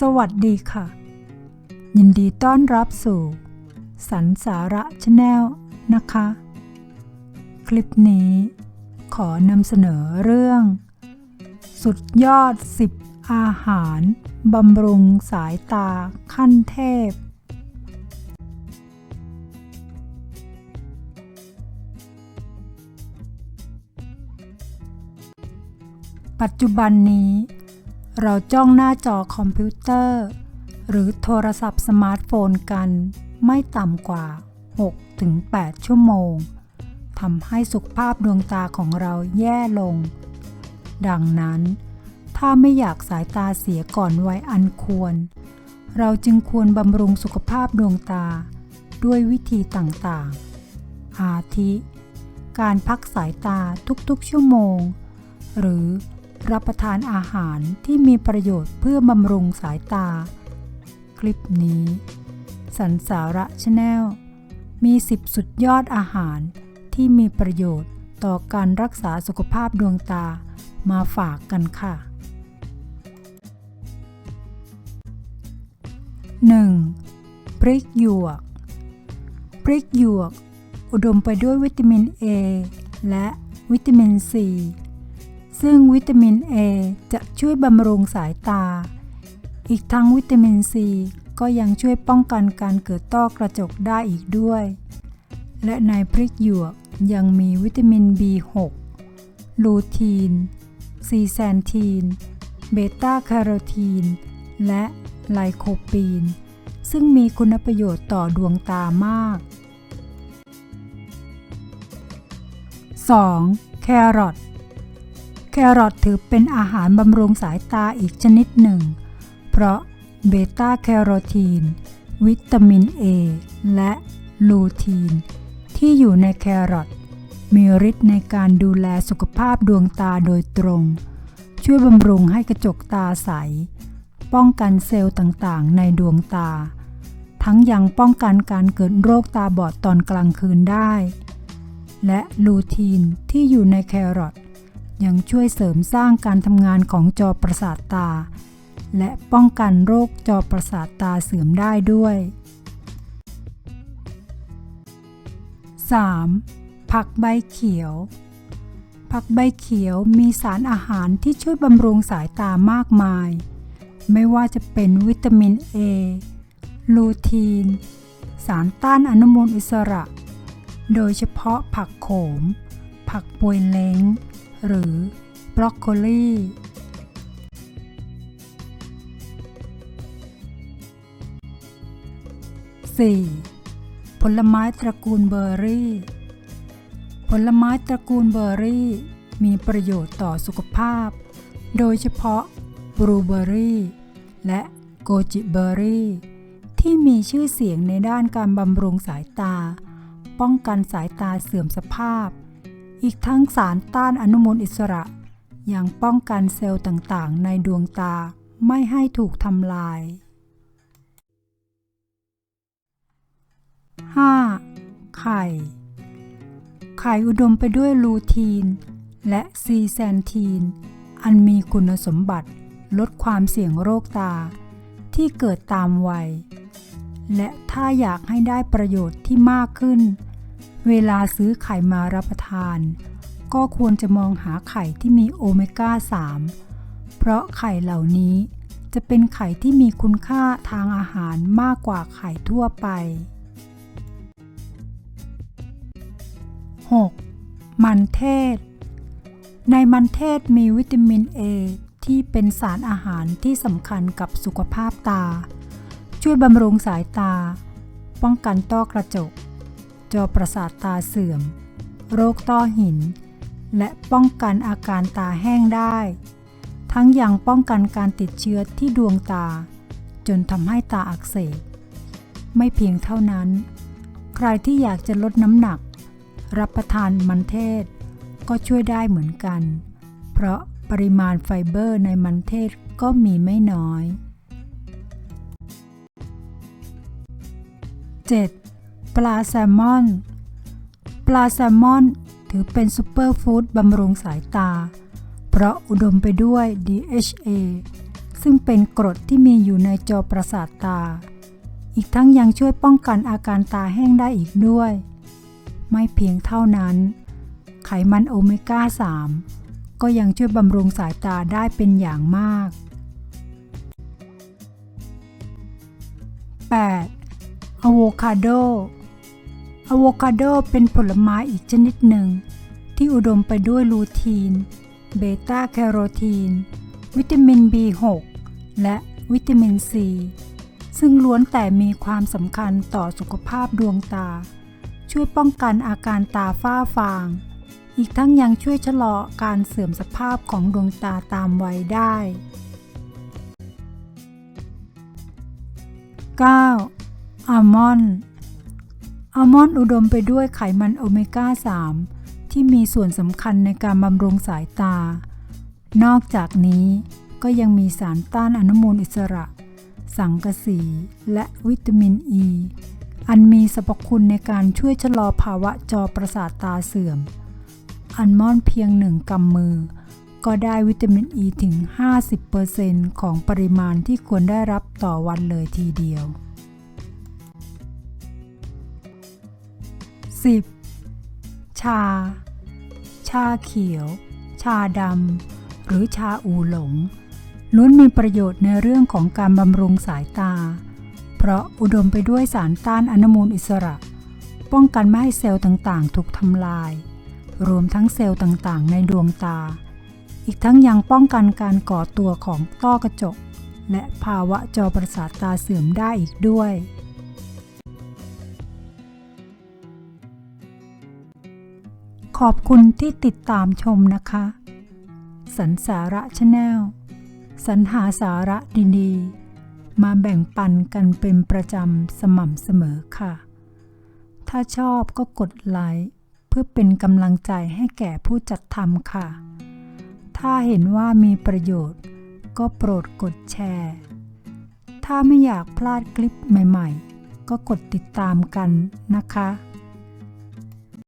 สวัสดีค่ะ ยินดีต้อนรับสู่ สันสาระชาแนลนะคะ คลิปนี้ ขอนำเสนอเรื่อง สุดยอด 10 อาหารบำรุงสายตาขั้นเทพ ปัจจุบันนี้ เราจ้องหน้าจอคอมพิวเตอร์ หรือโทรศัพท์สมาร์ทโฟนกันไม่ต่ำกว่า 6-8 ชั่วโมงทำให้สุขภาพดวงตาของเราแย่ลง ดังนั้น ถ้าไม่อยากสายตาเสียก่อนวัยอันควร เราจึงควรบำรุงสุขภาพดวงตาด้วยวิธีต่างๆ อาทิ การพักสายตาทุกๆชั่วโมง หรือ รับประทานอาหารที่มีประโยชน์เพื่อบำรุงสายตา คลิปนี้ สันสาระชาแนลมี10สุดยอดอาหารที่มีประโยชน์ต่อการรักษาสุขภาพดวงตามาฝากกันค่ะ 1. พริกหยวก พริกหยวก อุดมไปด้วยวิตามิน A และวิตามิน C ซึ่งวิตามิน A จะช่วยบำรุงสายตา อีกทั้งวิตามิน C ก็ยังช่วยป้องกันการเกิดต้อกระจกได้อีกด้วย และในพริกหยวกยังมีวิตามิน B6 ลูทีน ซีแซนทีน เบต้าแคโรทีน และไลโคปีน ซึ่งมีคุณประโยชน์ต่อดวงตามาก 2. แครอท แครอทถือเป็นอาหารบำรุงสายตาอีกชนิดหนึ่ง เพราะเบต้าแคโรทีน วิตามิน A และลูทีน ที่อยู่ในแครอทมีฤทธิ์ในการดูแลสุขภาพดวงตาโดยตรง ช่วยบำรุงให้กระจกตาใส ป้องกันเซลล์ต่างๆ ในดวงตา ทั้งยังป้องกันการเกิดโรคตาบอดตอนกลางคืนได้ และลูทีนที่อยู่ในแครอท ยังช่วยเสริมสร้างการทำงานของจอประสาทตา และป้องกันโรคจอประสาทตาเสื่อมได้ด้วย 3. ผักใบเขียว ผักใบเขียวมีสารอาหารที่ช่วยบำรุงสายตามากมาย ไม่ว่าจะเป็นวิตามิน A ลูทีน สารต้านอนุมูลอิสระ โดยเฉพาะผักโขม ผักปวยเล้ง หรือบรอกโคลี 4. ผลไม้ตระกูลเบอร์รี่ ผลไม้ตระกูลเบอร์รี่ มีประโยชน์ต่อสุขภาพ โดยเฉพาะบลูเบอร์รี่ และโกจิเบอร์รี่ ที่มีชื่อเสียงในด้านการบำรุงสายตา ป้องกันสายตาเสื่อมสภาพ อีกทั้งสารต้านอนุมูลอิสระ ยังป้องกันเซลล์ต่างๆ ในดวงตาไม่ให้ถูกทำลาย 5. ไข่ ไข่อุดมไปด้วยลูทีน และซีแซนทีน อันมีคุณสมบัติลดความเสี่ยงโรคตา ที่เกิดตามวัย และถ้าอยากให้ได้ประโยชน์ที่มากขึ้น เวลาซื้อไข่มารับประทาน ก็ควรจะมองหาไข่ที่มีโอเมก้า 3 เพราะไข่เหล่านี้จะเป็นไข่ที่มีคุณค่าทางอาหารมากกว่าไข่ทั่วไป 6. มันเทศ ในมันเทศมีวิตามิน A ที่เป็นสารอาหารที่สำคัญกับสุขภาพตา ช่วยบำรุงสายตา ป้องกันต้อกระจก จอประสาทตาเสื่อม โรคต้อหิน และป้องกันอาการตาแห้งได้ ทั้งยังป้องกันการติดเชื้อที่ดวงตา จนทำให้ตาอักเสบ ไม่เพียงเท่านั้น ใครที่อยากจะลดน้ำหนัก รับประทานมันเทศ ก็ช่วยได้เหมือนกัน เพราะปริมาณไฟเบอร์ในมันเทศก็มีไม่น้อย 7. ปลาแซลมอน ปลาแซลมอนถือเป็นซูเปอร์ฟู้ดบำรุงสายตา เพราะอุดมไปด้วย DHA ซึ่งเป็นกรดที่มีอยู่ในจอประสาทตา อีกทั้งยังช่วยป้องกันอาการตาแห้งได้อีกด้วย ไม่เพียงเท่านั้น ไขมันโอเมก้า 3 ก็ยังช่วยบำรุงสายตาได้เป็นอย่างมาก 8. อะโวคาโด อะโวคาโดเป็นผลไม้อีกชนิดหนึ่ง ที่อุดมไปด้วยลูทีน เบต้าแคโรทีน วิตามิน B6 และวิตามิน C ซึ่งล้วนแต่มีความสำคัญต่อสุขภาพดวงตา ช่วยป้องกันอาการตาฝ้าฟาง อีกทั้งยังช่วยชะลอการเสื่อมสภาพของดวงตาตามวัยได้ 9. อัลมอนด์ อัลมอนด์อุดมไปด้วยไขมันโอเมก้า 3 ที่มีส่วนสำคัญในการบำรุงสายตา นอกจากนี้ก็ยังมีสารต้านอนุมูลอิสระ สังกะสี และวิตามินอ e, ีอันมีสรรพคุณในการช่วยชะลอภาวะจอประสาทตาเสื่อม อัลมอนด์เพียงหนึ่งกำมือ ก็ได้วิตามินอ e ีถึง 50%ของปริมาณที่ควรได้รับต่อวันเลยทีเดียว 10. ชา ชาเขียว ชาดำ หรือชาอูหลง ล้วนมีประโยชน์ในเรื่องของการบำรุงสายตา เพราะอุดมไปด้วยสารต้านอนุมูลอิสระ ป้องกันไม่ให้เซลล์ต่างๆ ถูกทำลาย รวมทั้งเซลล์ต่างๆ ในดวงตา อีกทั้งยังป้องกันการก่อตัวของต้อกระจก และภาวะจอประสาทตาเสื่อมได้อีกด้วย ขอบคุณที่ติดตามชมนะคะ สันสาระชาแนลสรรหาสาระดีๆ มาแบ่งปันกันเป็นประจำสม่ำเสมอค่ะ ถ้าชอบก็กดไลค์เพื่อเป็นกำลังใจให้แก่ผู้จัดทำค่ะ ถ้าเห็นว่ามีประโยชน์ ก็โปรดกดแชร์ ถ้าไม่อยากพลาดคลิปใหม่ๆ ก็กดติดตามกันนะคะ